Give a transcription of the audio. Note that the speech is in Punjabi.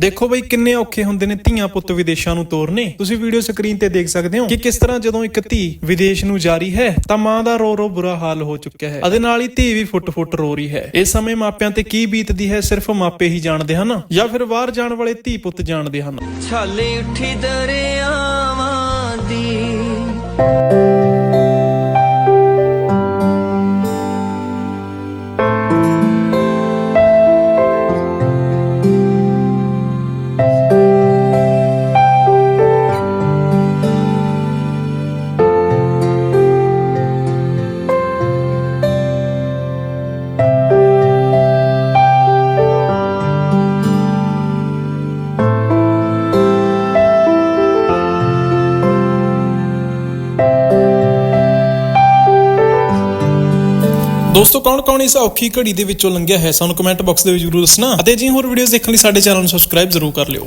ਦੇਖੋ ਬਈ ਕਿੰਨੇ ਔਖੇ ਹੁੰਦੇ ਨੇ ਧੀਆਂ ਪੁੱਤ ਵਿਦੇਸ਼ਾਂ ਨੂੰ ਤੋਰਨੇ। ਤੁਸੀਂ ਵੀਡੀਓ ਸਕਰੀਨ ਤੇ ਦੇਖ ਸਕਦੇ ਹੋ ਕਿ ਕਿਸ ਤਰ੍ਹਾਂ ਜਦੋਂ ਇੱਕ ਧੀ ਵਿਦੇਸ਼ ਨੂੰ ਜਾ ਰਹੀ ਹੈ, ਤਾਂ ਮਾਂ ਦਾ ਰੋ ਰੋ ਬੁਰਾ ਹਾਲ ਹੋ ਚੁੱਕਿਆ ਹੈ। ਅਤੇ ਨਾਲ ਹੀ ਧੀ ਵੀ ਫੁੱਟ-ਫੁੱਟ ਰੋ ਰਹੀ ਹੈ। ਇਸ ਸਮੇਂ ਮਾਪਿਆਂ ਤੇ ਕੀ ਬੀਤਦੀ ਹੈ, ਸਿਰਫ ਮਾਪੇ ਹੀ ਜਾਣਦੇ ਹਨ, ਜਾਂ ਫਿਰ ਬਾਹਰ ਜਾਣ ਵਾਲੇ ਧੀ ਪੁੱਤ ਜਾਣਦੇ ਹਨ? ਛਾਲੇ ਉੱਠੀ ਦਰਿਆਵਾਂ ਦੀ। ਦੋਸਤੋ, ਕੌਣ ਕੌਣ ਇਸ ਔਖੀ ਘੜੀ ਦੇ ਵਿੱਚੋਂ ਲੰਘਿਆ ਹੈ? ਸਾਨੂੰ ਕਮੈਂਟ ਬਾਕਸ ਦੇ ਵਿੱਚ ਜਰੂਰ ਦੱਸਣਾ। ਅਤੇ ਜੀ, ਹੋਰ ਵੀਡੀਓਜ਼ ਦੇਖਣ ਲਈ ਸਾਡੇ ਚੈਨਲ ਨੂੰ ਸਬਸਕ੍ਰਾਈਬ ਜ਼ਰੂਰ ਕਰ ਲਿਓ।